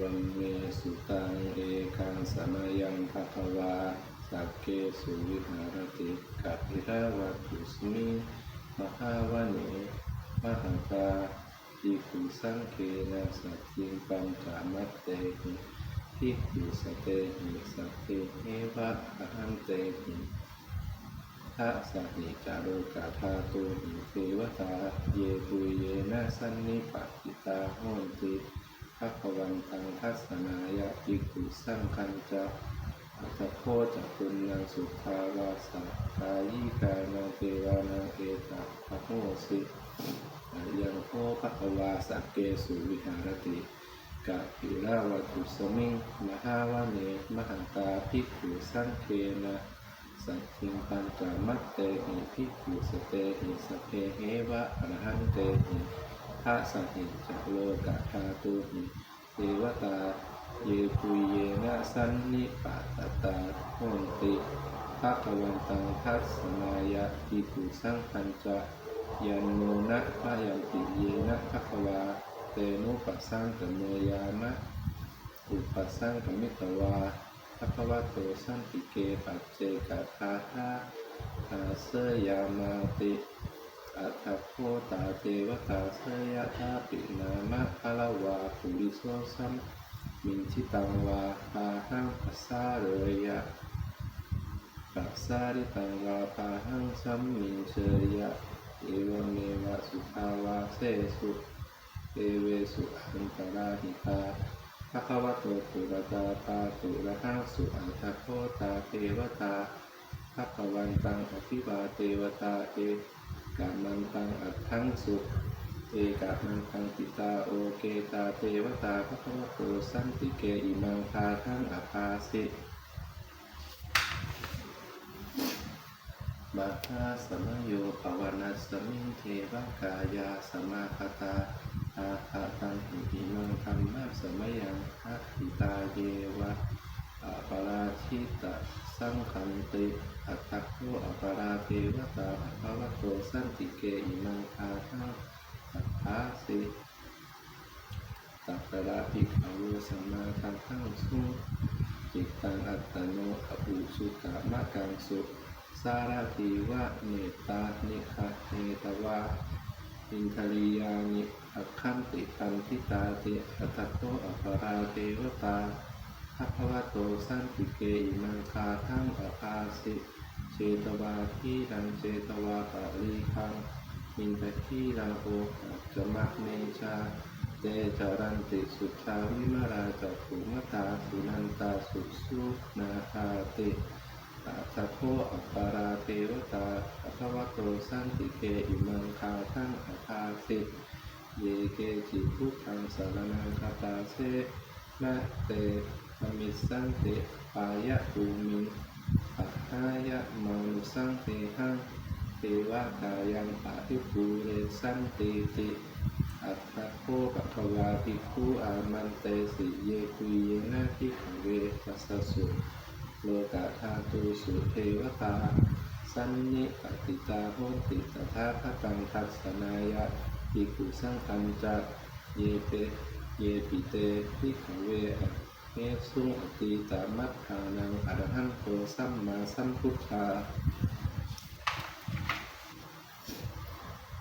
วัมเมสุตังเอกังสมยังภะคะวาสักเกสุวิหารติกัปิระวัตุสมิมหาวเนมหังกาอิคุสังเคนะสัตถิปัญจมัตเตหิทิคุสเตหิสัพเพเอวะอะหันเตหิทะสะหิจารุกาธาตุหิเทวตาเยปุเยนะสันนิปติตาโหนติ ภควันตังทัศนายะภิกุสังคัญจะอัตโคจักคุนนางสุภาวาสกายิกานาเทวานาเอตะภะโมสิยังโคภควาสักเกสุวิหารติกะปิราวัตุสมิงมหาวะเนมหันตาภิกขุสังเคนะสัตถิงปัญจมัตเตหิภิกขุสเตหิสเพเหวะอรหันเตหิ พระสหิจักโลกะธาตุหิเทวตา เยปุยเยนะสันนิปาตตาโหติภาควันตังทัสสนายะอิปุสังคัญจะยันโนนะพายันติเยนะภควาเตนุปัสสังกเมยามะอุปัสสังกมิตวาภควะโตสันติเกปัจเจกะทาทาอาเสยามาติ อัตถโคตาเทวตาเสยะธาปินามะพะละวาปุริโสสัมมินชิตังวาปาหังปัสสาเรยะปัสสาริตังวาปาหังสัมมินเชยะเอวเมวะสุภาวาเสสุเอเวสุอันตราหิตาภะควะโตปุระตาปาตุระหังสุอัตถโคตาเทวตาภคะวันตังอภิวาเทวตาเอ กามันตังอัตถังสุเอกามันตังปิตาโอเกตาเทวตาพระพุทธโตสันติเกอิมังคาทังอภาสิมาคาสมโยภวนัสมิงเทวกายาสมาคตาอาคาตังหิอิมังธรรมะสมยังทัติตาเยวะ อัปราชิตะสังคันติอัตตะโคอัปราเทวตาอัปวะโตสันติเกอิมังคาทังอัปภาสิตัประภิกขาวสัมมาทังทั้งสุจิตตังอัตโนอภูสุกะมะกังสุสารติวะเนตานิคาเนตวาอินทริยานิอัคขันติตันทิตาติอัตตะโคอัปราเทวตา ภะคะวะโตสันติเกอิมังคาทั้งอภาสิเจตวาที่ดังเจตวาปะรีคังมินททีราโอจจมักเนชาเตจารันติสุชาวิมาราจักขุมตาสุนันตาสุสุนาคาติอาตะโคอัปปาราเทวตาภะคะวโตสันติเกอิมังคาทั้งอภาสิเยเกจิทุกขังสารนังคาตาเสนะเต อมิสังเตปายะภูมิปัจหายะมานุสังเตหังเทวกายังปะทิภูเรสันติติอัตตะโคปะคะวาภิกขุอามันเตสิเยคุยเยนะทิขเวปัสสสุโลกาธาตุสุเทวตาสันนิปติตาโหติตถาคตังทัสสนายะภิกขุสังคัญจะเยเปเยปิเตพิขเวอ เมสุอติตามัฏฐานังอรหันโตสัมมาสัมพุทธา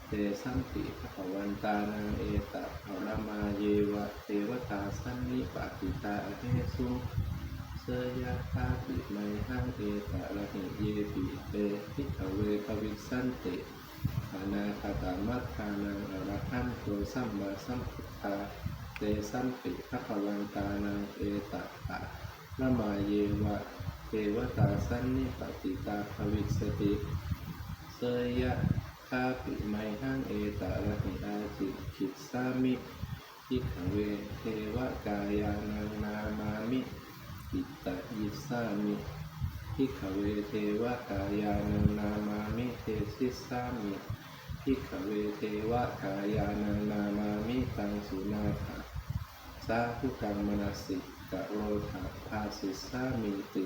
เตสัมปิภะวันตานังเอตะภรมาเยวะเทวตาสันนิปติตาเทสุเสยะตาปิไมหังเอตะระหิเยปิเตพิขเวภวิสันติอนาคตามัฏฐานังอรหันโตสัมมาสัมพุทธา เตสัมปิภะคะวันตานังเอตะปะละมาเยวะเทวตาสันนิปติตาภวิสติเสยะคาปิไมหังเอตะระหิอาจิขิตสามิทิขเวเทวกายานังนามามิอิตะยิสามิทิขเวเทวกายานังนามามิเทสิสามิทิขเวเทวกายานังนามามิตังสุนาถาาธุกังมนสิกะโรธาภาสิสามิติ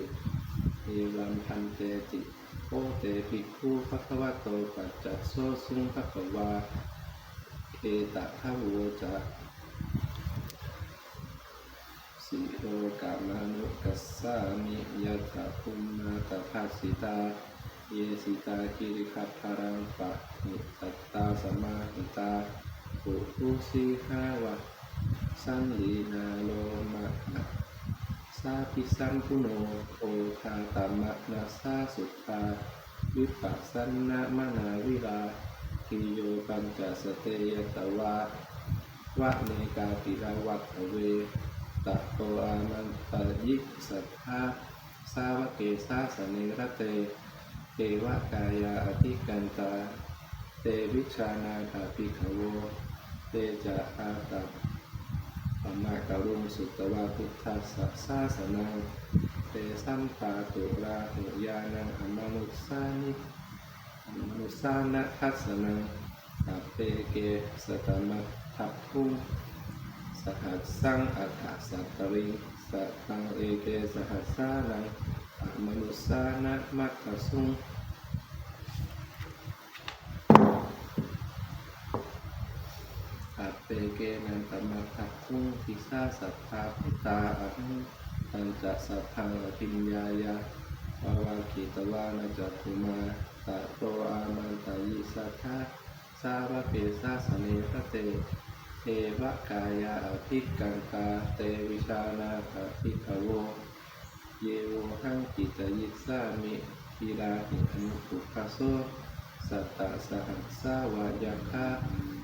เอวันพันเตติโอเตภิกขุภะคะวะโตปัจจัสโซสุงภะคะวาเอตะทะโวจะกามานุกัสสามิยะถาภูมาตภาสิตาเยสิตาคิริคัพพารังปะนิตัตตาสมมาหิตาปุพุสีหาวะ สังลีนาโลมะนะสาพิสัมพุโนโอทาตามะนาสาสุทาวิปัสสนามนาวิลาทิโยปัญจสเตยตวาวะเนกาปิราวัตเวตะโตอามันตยิสัทธาสาวเกสาสเนระเตเทวกายาอธิกันตา เตวิชานาถาปิขโว เตจะอาตั ปปมะกรุงสุตวาพุทธัสสะสาสนังเตสัมปาตุราหุยานังอมนุสานิอมนุสานะทัสนังตัปเปเกสตมัตทัพพุงสหัสสังอัฏฐสัตริงสัตตังเอเกสหัสสานังอมนุสานะมัคคสุงอัปเปเก นันตมัคคะคุงพิสาสัพพาปิตาอังตันจะสัพพังอภิญญายาวาวากิตวานาจักขุมาตะโตอามันตายิสัทธาสาวะเปสาสเนทเตเทวกายาอภิกันตาเตวิชานาภภิกขโวเยโวหังกิจยิสามิพีราหิอนุปุคาโซสัตตะสหัสสาวายาคา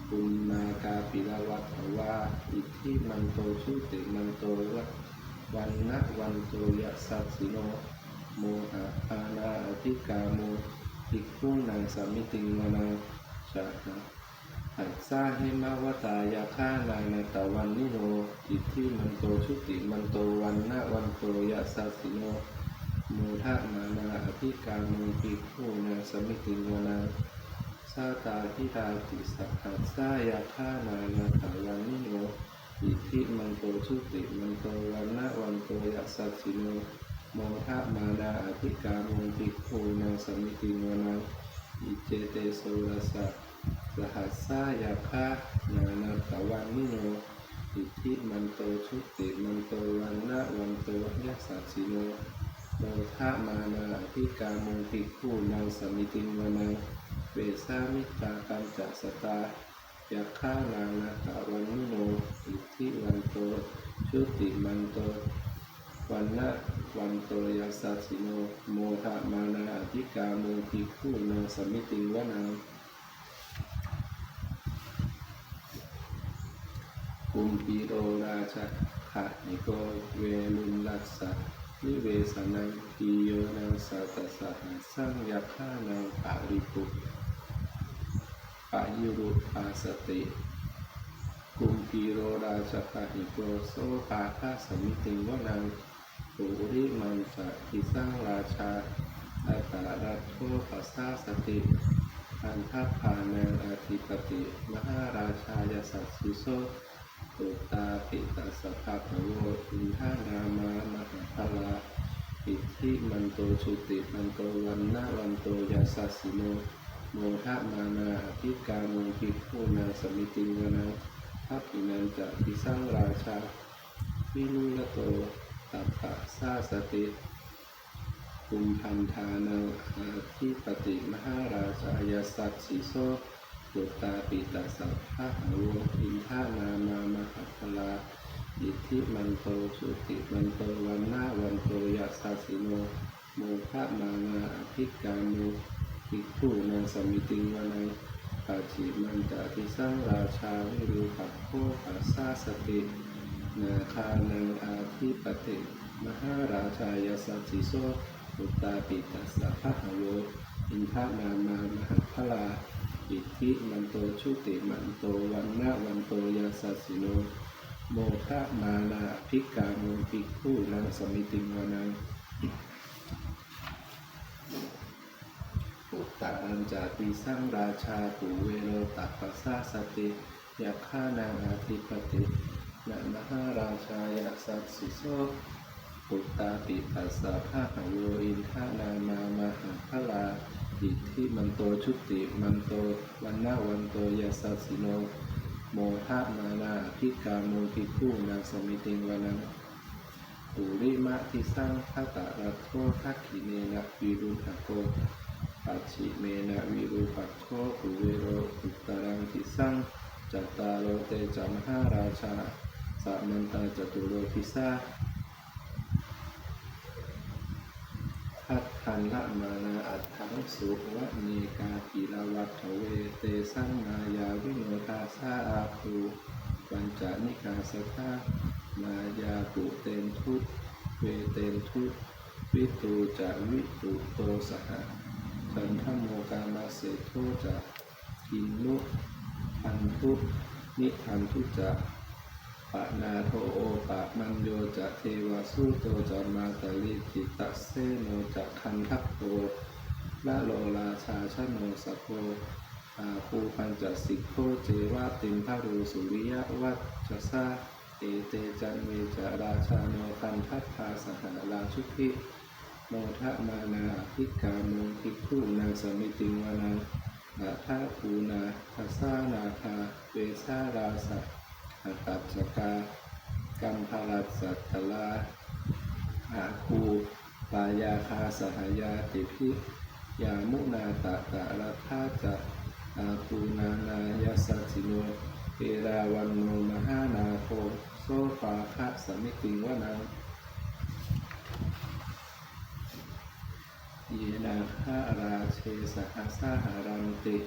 ปุณนากาปิลาวัตวาอิทธิมันโตชุติมันโตวะวันนะวันโตยัสสัสสิโนโมหะอาณาอธิกาโมภิกขุนังสามิติงวนังชาหะหัสสาหิมาวตายาฆ่านางในตะวันนิโนอิทธิมันโตชุติมันโตวันนะวันโตยะสัสิโนโมทะมานาอภิกาโมุปิคูนาสมิติงวนา สาตาทิตาติสัพหัสสายาฆ่านานตะวันนิโนอิทธิมันโตชุติมันโตวันนะวันโตยะสัสสิโนโมทะมานาอภิกามุปิคูนาสมิติวนาอิเจเตโสรสะสหัสสายาคะนานาตะวันนิโนอิทธิมันโตชุติมันโตวันนะวันโตยัสสสิโนโมทะมานาอภิกามุภิกขุนางสมิติวนัง เวสามิตาปัญจสตายาคะนานาตะวันนิโนอิทธิวันโตชุติมันโตวันนะวันโตยัสสะสิโนโมทะมานาอภิกามุภิกขุนางสมิติวนังกุมพีโรราชะขะนิโกเวลุนลักษะนิเวสนังพีโยนังสัตสหัสสังยาฆานังปาริปุ ปายุรุปาสติกุมพีโรราชะขะนิโกโสภาคาสมิติวนังปุริมันจะทิสังราชาอาตารัตโทปัสสาสติ อันทัพพานังอธิปติ มหาราชายสัสสิโสตุตาปิตาสภาพโวอินทานามามหาพลาอิทธิมันโตชุติมันโตวันนาวันโตยาสัสสิโน โมทะมานาอภิกามุภิกขุนาสมิติวนาทัพปินันจะพิสังราชา วินุลโตตัปปะสาสติกุมพันธานังอาทิปติมหาราชายาสัสสิโสตุตาปิตาสัพพะหาวอินทานามามหาพลาอิทธิมันโตสุติมันโตวันนาวันโตยัสสะสิโนโมฆะมานาอภิกามุ ภิกขุนังสมิติงวนังปัจฉิมันจะทิสังราชาวิรูปัโคปัสสาสตินาคานังอาทิปติมหาราชายาสัสสิโสตุตาปิตาสัพพะหาวอินทานามามหาพลาอิทธิมันโตชุติมันโตวันนะวันโตยาสัสสิโนโมฆะมานาภิกาโมภิกขุนังสมิติงวานัง ตตะอันจาติสังราชาปุเวโรตัปปะสสาสติยาฆานางอาธิปตินะมหาราชายาสัสสิโสปุตตาปิปัสสะภาหโยอินทานามามหาพลาอิทธิมันโตชุติมันโตวันนาวันโตยาสัสสิโนโมทะมานาอภิกาโมภิกขุนางสมิติงวานังปุริมะทิสังคตะระโททักขิเนนะวิรุณหโก ปัจฉิเมนะวิรุปัโทปุเวโรอุตรังทิสังจัตตารโรเตจามหาราชาสัมมันตาจตุโรทิสาพัทธันละมานาอัตถังสุวะเนกากิลวัตเวเตสังมายาวิโนทาสาอาภูปัญจนิกาสทามายาปุเตนทุเวเตนทุวิตูจะวิตุโตสห ฉันทโมกามาเสโทจะกินนุพันทุนิพันทุจะปะนาโทโอปะมันโยจะเทวาสุโตจะมาตลิจิตตเสโนจะคันทัพโตละโลราชาชโนสโพอาภูปัญจสิกโคเจวะติมพารูสุริยวัจจสาเอเตจันเวจะราชาโนคันทัพพาสหราชุพิ โมทะมานาภิกามุภิกขุนาสมิติวานังนาทาภูนาทัสานาคาเวสาราสะอัตตัจกากัมพารัสสัตตลาอาคูปายาคาสหายาติพิยามุนาตะตะรัธาจะอาคูนานายาสัจิโนเอราวันโนมหานาโคโซปาคะสมิติงวนัง เยนาราเชสหัสาหารันติ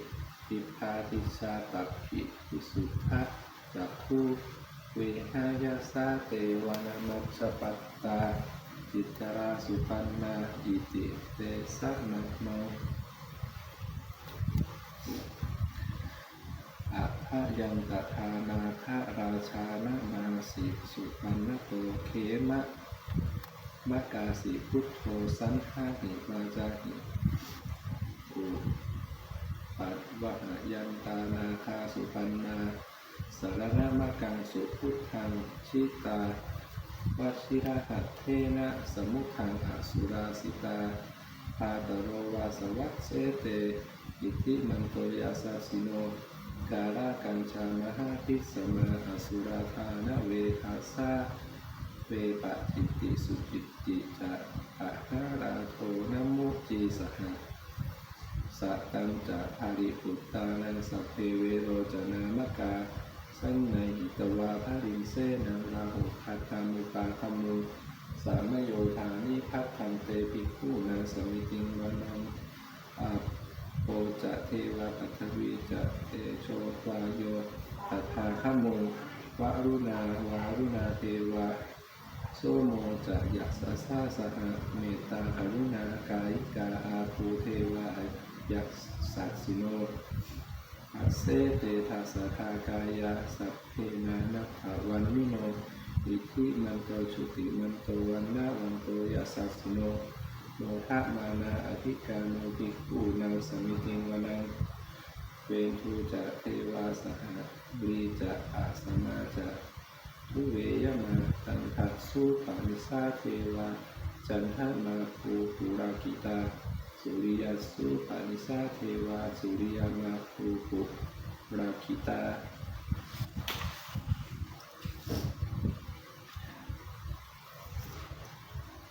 ปิพาติชาตัพพิพิสุทะจักคูเวหายาสาเตวานมัชปัตตาจิตราสุปันนาอิติเตสะนักโนอะพะยังตทานาคาราชานามาสิสุปันนโตเขมะมะกาสีพุทโธสันทาหิมาจาหิ ปัตวะยันตานาคาสุปันนาสารนามะกังสุพุทธังชิตาวชิระหัตเทนะสมุขังอสุราสิตาปาตโรวาสวัสเสเตอิติมันโตยาสาสิโนกาลากัญชามหาทิสมาอสุราธานเวทัสาเวปะจิตติสุจิติจะอะหาราโทนโมจีสหะตังจะภาริปุตตานังสัพเพเวโรจนามกา สันในหิตวาภาริเสนังราหุคัตตามุปาคามุสามโยธานิพัทธันเตปิคู่นังสมิติงวันังอาโปจะเทวาปัทวีจะเตโชวาโยตัทาขมุวารุณาวารุณาเทวาโสโมจะยัสสะสาสหะเมตตาหรุณากายิกาอาภูเทวา ยัสสัสิโนอาเซเตทัสะทากายาสัพเพนานัขวันมิโนอิทิมันโตชุติมันโตวันนาวันโตยัสสัสสิโนโมทะมานาอธิกาโนภิกขุนังสมิติงวนังเวทูจะเทวาสหะบรีจะอาสมาจะทุเวยมาตันทัสสุปานิสาเทวาจันทมาภูปุรากิตา สุริยสุปานิสาเทวา สุริยมาภูปุรากิตา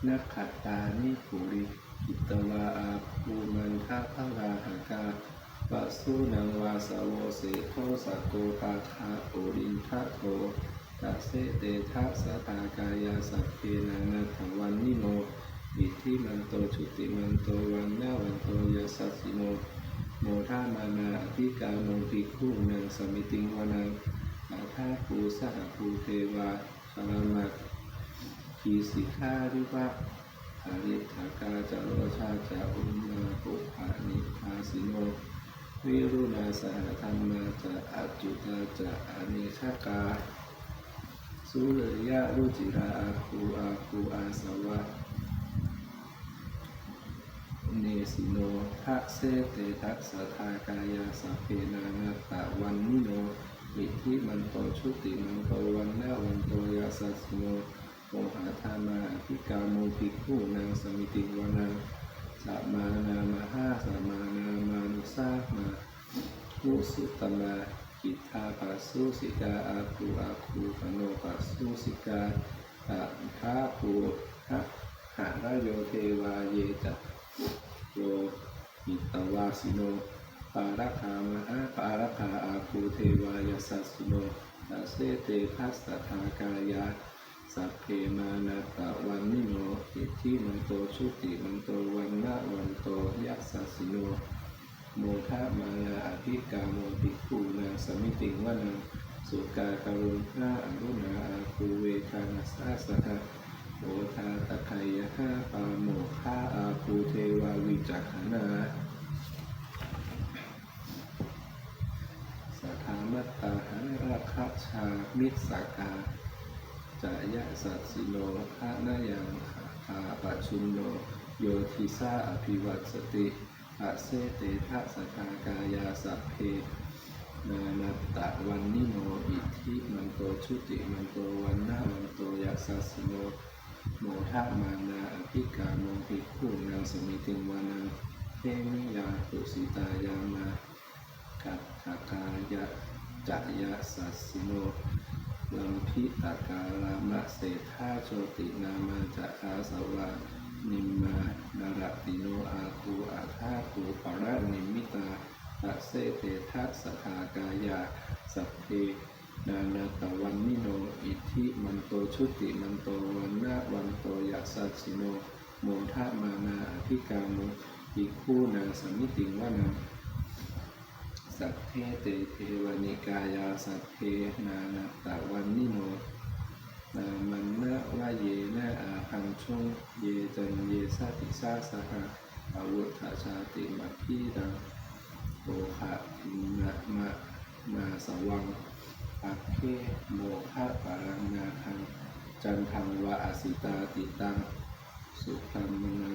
นักขัตตานิปุริกิตวาอาภูมันทาพระราหกาปะสุนังวาสาวโวเสโทสะโกปาคาโอรินทะโทตัสเสเตทะสตากายาสัพเพนานาถวันนิโน อิทิมันโตชุติมันโตวันนาวันโตยาสัสสิโนโมทามานาอธิกาโนภิกขุนังสมิติงวานังอาทาภูสหภูเทวาสารมักขีสิกขาริวะอาริธากาจโรชาจาอุมมาปุภานิพาสิโนวิรุณาสหธรรมาจะอัจจุตาจะอเนชากา สุเลยยะรุจิราอาคูอาคูอาสวะ เนสิโนทะเสเตทัสทากายาสัพเพนานาตะวันนิโนอิทิมันโตชุติมันโตวันนาวันโตยาสัสสิโนโมหะธามาอภิกาโมภิกขุนางสมิติวานังสัมมานามาหาสัมมานามานุสามามุสุตมากิทาปัสสุสิกาอาคูอาคูปโนปัสสุสิกาอะทาภูหะหะระโยเทวาเยจะ โยหิตวาสิโนปารักขามหาปารักขาอาภูเทวายสัสสิโนตัสเสเตทัสสะทากายาสัพเพมานาตะวันนิโนอิทิมันโตชุติมันโตวันนะวันโตยัสสสสิโนโมทะมานาอภิกาโมภิกขุนาสมิติงวานังสุกาการุณหาอรุณาอาคูเวคานาสาสหะ โอทาตะไคยะหาปาโมฆาอาคูเทวาวิจักขนาสถามัตตาหาราคะชามิสากาจายะสัตสิโนภะนายังคาปัจชุนโนโยทิสาอภิวัตสติอาเซเตทะสทากายาสัพเพนานาตะวันนิโนอิทธิมันโตชุติมันโตวันนาวันโตยัสสสิโน โมทะมานาอภิกาโมภิกขุนางสมิติวานังเทมิยาตุสิตายามากัตถกายะจะยะสัสสิโนลัมพิตากาลามะเศรษฐาโชตินามาจะอาสวะนิมมานารติโนอาคูอาธาคูปาระนิมิตาตะเสเตทัสสทากายะสัพเพ นานาตวันนิโน อิทธิมันโตชุติมันโตวันนาวันโตยัสสัสสิโนโมทะมานาอภิกาโมอิคู่นางสมิติงวานังสัพเพเตเทวนิกายาสัพเพนานาตะวันนิโนนามันนะวะเยนะอาพังชงเยจันเยสาติสาสหะอาวุธาชาติมัคคีดังโอภะอินะมะนาสวัง ปักเคโมฆะปารังนาทังจันทังวะอสิตาติตัง สุขัมมนา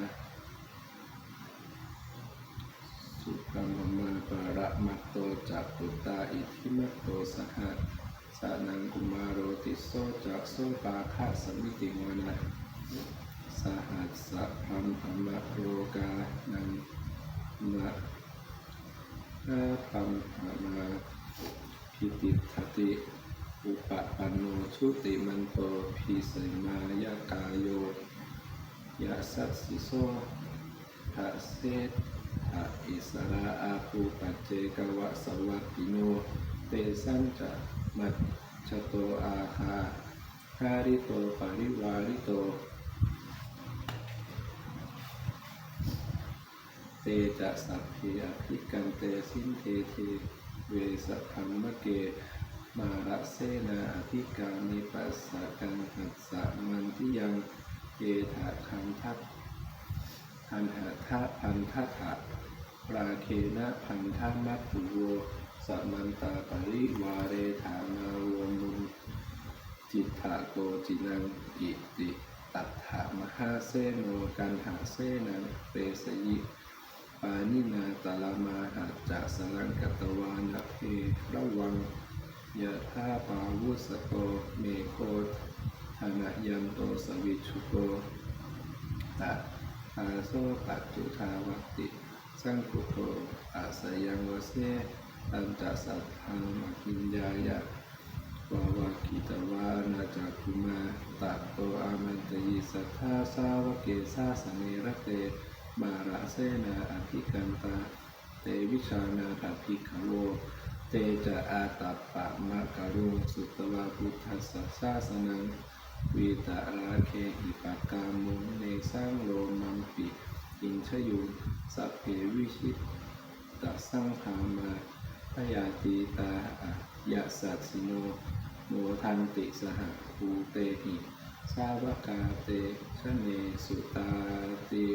สุกัมมาปะระมัตโตจักปุตตาอิทิมัตโตสหะสานังกุมารโรติโสจักโสปาคะสมิติวนะสหัสสะพัมพมะโรกานังนะนาพัมพมา พิติทติอุปปันโนชุติมันโตพิสัยมายากายโยยะสัสสิโสทะเสทะอิสระอาภูปัจเจกวะสวัติโน เตสันจะมัจจโตอาคาคาริโตปริวาริโต เตจะสัพเพอภิกันเตสินเทเท เวสะพัมมะเก มาระเสนาอภิกามิปัสสะกังหัสสะมันทิยังเยถาคันทัพพันหะทะพันทะถะราเคนะพันธมัตถุโวสัมมันตาปริวาเรธามาวมุนจิตถะโกจินังอิติตัตถามหาเสโนกันหาเสนังเปสยิ ปานินาตาลามาหัจจะสลังกัตวานะเพระวังยะธาปาวุสโตเมโคธนะยันโตสวิชุโกตะอาโซปัจจุทาวติ สังคุโตอาสยังวเสตันจะสัพพังมกินยายะวาวากิตวานาจักุมาตะโตอามันตยิสัทธาสาวกเกสาสเนรเต มาระเสนาอภิกันตาเตวิชานาถภิกขโวเตจะอาตัปปะมะการุงสุตวาพุทธัสสะสาสนังวีตาราเคหิปากามุงเนสร้างโลมังปิอินชยุงสัพเพวิชิตตสังขามาพยาตีตาอะยะสัสสิโนโมทันติสหภูเตหิ สาวกาเตชเนสุตาติ